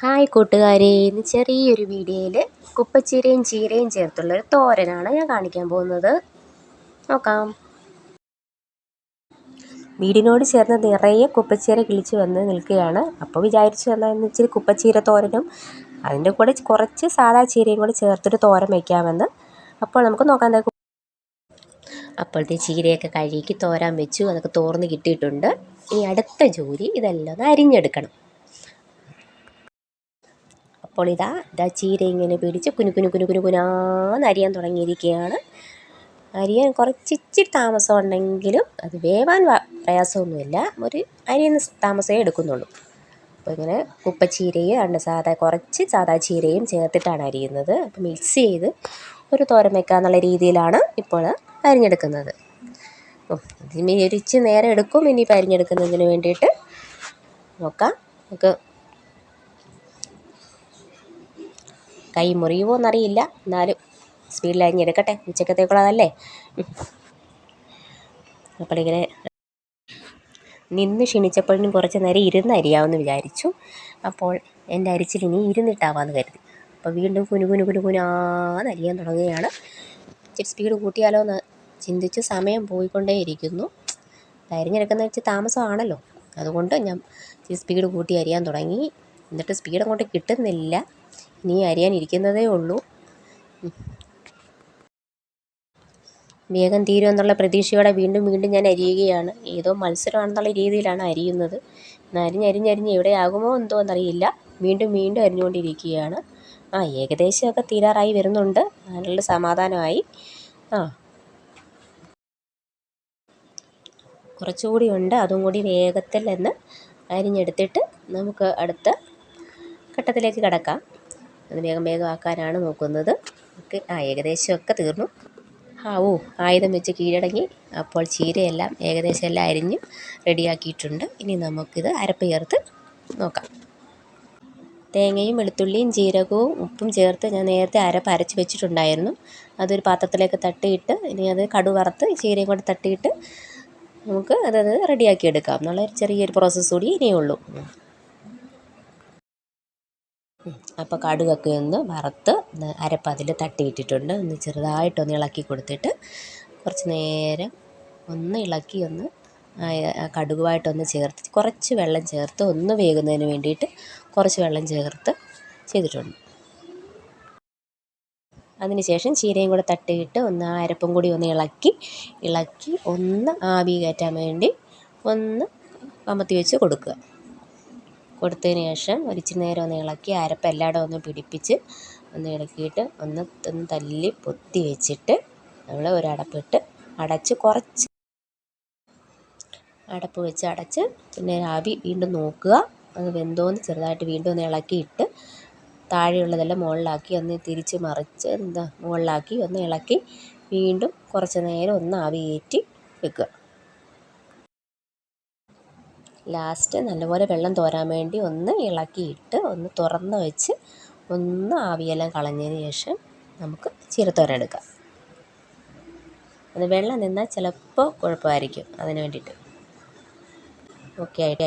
Hi കൂട്ടുകാരെ ഇന്ന് ചെറിയൊരു വീഡിയോയിൽ കുപ്പച്ചീരയും ചീരയും ചേർത്തുള്ളൊരു തോരനാണ് ഞാൻ കാണിക്കാൻ പോകുന്നത്. നോക്കാം. വീടിനോട് ചേർന്ന് നിറയെ കുപ്പച്ചീര കിളിച്ച് വന്ന് നിൽക്കുകയാണ്. അപ്പോൾ വിചാരിച്ചു എന്നാൽ ഇച്ചിരി കുപ്പച്ചീര തോരനും അതിന്റെ കൂടെ കുറച്ച് സാധാ ചീരയും കൂടെ ചേർത്തൊരു തോരൻ വയ്ക്കാമെന്ന് അപ്പോൾ നമുക്ക് നോക്കാം എന്താ അപ്പോഴത്തെ ചീരയൊക്കെ കഴുകി തോരാൻ വെച്ചു അതൊക്കെ തോർന്ന് കിട്ടിയിട്ടുണ്ട്. ഇനി അടുത്ത ജോലി ഇതെല്ലാം ഒന്ന് അരിഞ്ഞെടുക്കണം. അപ്പോൾ ഇതാ ഇതാ ചീര ഇങ്ങനെ പിടിച്ച് കുനു കുനു കുനു കുനു കുനാന്ന് അരിയാൻ തുടങ്ങിയിരിക്കുകയാണ്. അരിയാൻ കുറച്ച് ഇച്ചിരി താമസം ഉണ്ടെങ്കിലും അത് വേവാൻ പ്രയാസമൊന്നുമില്ല. ഒരു അരിയുന്ന താമസമേ എടുക്കുന്നുള്ളൂ. അപ്പോൾ ഇങ്ങനെ കുപ്പച്ചീരയും രണ്ട് സാധാ കുറച്ച് സാധാ ചീരയും ചേർത്തിട്ടാണ് അരിയുന്നത്. അപ്പോൾ മിക്സ് ചെയ്ത് ഒരു തോരൻ വെക്കാന്നുള്ള രീതിയിലാണ് ഇപ്പോൾ അരിഞ്ഞെടുക്കുന്നത്. ഇതിന് ഒരിച്ച് നേരം എടുക്കും. ഇനിയിപ്പോൾ അരിഞ്ഞെടുക്കുന്നതിന് വേണ്ടിയിട്ട് നോക്കാം. നമുക്ക് കൈ മുറിയുമോ എന്നറിയില്ല. എന്നാലും സ്പീഡിൽ അരിഞ്ഞെടുക്കട്ടെ ഉച്ചക്കത്തേക്കുള്ളതല്ലേ? അപ്പോളിങ്ങനെ നിന്ന് ക്ഷീണിച്ചപ്പോഴും കുറച്ച് നേരം ഇരുന്ന് അരിയാമെന്ന് വിചാരിച്ചു. അപ്പോൾ എന്റെ അരിച്ചിൽ ഇനി ഇരുന്നിട്ടാവാന്ന് കരുതി. അപ്പോൾ വീണ്ടും കുനു കുനു കുനു കുനാന്ന് അരിയാൻ തുടങ്ങുകയാണ്. ഇച്ചിരി സ്പീഡ് കൂട്ടിയാലോ എന്ന് ചിന്തിച്ച് സമയം പോയിക്കൊണ്ടേയിരിക്കുന്നു. അരിഞ്ഞെടുക്കുന്ന വെച്ച് താമസമാണല്ലോ. അതുകൊണ്ട് ഞാൻ സ്പീഡ് കൂട്ടി അരിയാൻ തുടങ്ങി. എന്നിട്ട് സ്പീഡ് അങ്ങോട്ട് കിട്ടുന്നില്ല. ഇനി അരിയാനിരിക്കുന്നതേ ഉള്ളൂ. വേഗം തീരുമെന്നുള്ള പ്രതീക്ഷയോടെ വീണ്ടും വീണ്ടും ഞാൻ അരിയുകയാണ്. ഏതോ മത്സരമാണെന്നുള്ള രീതിയിലാണ് അരിയുന്നത്. അരിഞ്ഞരിഞ്ഞരിഞ്ഞ് എവിടെയാകുമോ എന്തോ എന്നറിയില്ല. വീണ്ടും വീണ്ടും അരിഞ്ഞുകൊണ്ടിരിക്കുകയാണ്. ആ ഏകദേശമൊക്കെ തീരാറായി വരുന്നുണ്ട്. അതിനുള്ള സമാധാനമായി. ആ. കുറച്ചുകൂടി ഉണ്ട്. അതും കൂടി വേഗത്തിൽ എന്ന് അരിഞ്ഞെടുത്തിട്ട് നമുക്ക് അടുത്ത ഘട്ടത്തിലേക്ക് കടക്കാം. അത് വേഗം വേഗം ആക്കാനാണ് നോക്കുന്നത്. ഒക്കെ ആ ഏകദേശമൊക്കെ തീർന്നു. ആ ഓ ആയുധം വെച്ച് കീഴടങ്ങി. അപ്പോൾ ചീരയെല്ലാം ഏകദേശം എല്ലാം അരിഞ്ഞ് റെഡിയാക്കിയിട്ടുണ്ട്. ഇനി നമുക്കിത് അരപ്പ് ചേർത്ത് നോക്കാം. തേങ്ങയും വെളുത്തുള്ളിയും ജീരകവും ഉപ്പും ചേർത്ത് ഞാൻ നേരത്തെ അരപ്പ് അരച്ച് വെച്ചിട്ടുണ്ടായിരുന്നു. അതൊരു പാത്രത്തിലേക്ക് തട്ടിയിട്ട് ഇനി അത് കടു വറുത്ത് ചീരയും കൂടെ തട്ടിയിട്ട് നമുക്ക് അതത് റെഡിയാക്കി എടുക്കാം. എന്നുള്ള ചെറിയൊരു പ്രോസസ്സ് കൂടി ഇനിയുള്ളൂ അപ്പോൾ കടുകൊക്കെ ഒന്ന് വറുത്ത് അരപ്പ് അതിൽ തട്ടിയിട്ടിട്ടുണ്ട്. ഒന്ന് ചെറുതായിട്ടൊന്ന് ഇളക്കി കൊടുത്തിട്ട് കുറച്ച് നേരം ഒന്ന് ഇളക്കി ഒന്ന് കടുകുമായിട്ടൊന്ന് ചേർത്ത് കുറച്ച് വെള്ളം ചേർത്ത് ഒന്ന് വേകുന്നതിന് വേണ്ടിയിട്ട് കുറച്ച് വെള്ളം ചേർത്ത് ചെയ്തിട്ടുണ്ട്. അതിനുശേഷം ചീരയും കൂടെ തട്ടിയിട്ട് ഒന്ന് ആ അരപ്പും കൂടി ഒന്ന് ഇളക്കി ഇളക്കി ഒന്ന് ആവി കയറ്റാൻ വേണ്ടി ഒന്ന് കമത്തി വെച്ച് കൊടുക്കുക. കൊടുത്തതിന് ശേഷം ഒരിച്ചിരി നേരം ഒന്ന് ഇളക്കി അരപ്പ് എല്ലായിടവും ഒന്ന് പിടിപ്പിച്ച് ഒന്ന് ഇളക്കിയിട്ട് ഒന്ന് ഒന്ന് തല്ലി പൊത്തി വെച്ചിട്ട് നമ്മൾ ഒരടപ്പിട്ട് അടച്ച് കുറച്ച് അടപ്പ് വെച്ച് അടച്ച് പിന്നെ ആവി വീണ്ടും നോക്കുക. അത് വെന്തോന്ന് ചെറുതായിട്ട് വീണ്ടും ഒന്ന് ഇളക്കിയിട്ട് താഴെയുള്ളതെല്ലാം മുകളിലാക്കി ഒന്ന് തിരിച്ച് മറിച്ച് എന്താ മുകളിലാക്കി ഒന്ന് ഇളക്കി വീണ്ടും കുറച്ച് നേരം ഒന്ന് ആവി കയറ്റി വെക്കുക. ലാസ്റ്റ് നല്ലപോലെ വെള്ളം തോരാൻ വേണ്ടി ഒന്ന് ഇളക്കിയിട്ട് ഒന്ന് തുറന്ന് വെച്ച് ഒന്ന് ആവിയെല്ലാം കളഞ്ഞതിന് ശേഷം നമുക്ക് ചീരത്തോരൻ എടുക്കാം. അത് വെള്ളം നിന്നാൽ ചിലപ്പോൾ കുഴപ്പമായിരിക്കും അതിന് വേണ്ടിയിട്ട്. ഓക്കെ ആയിട്ട്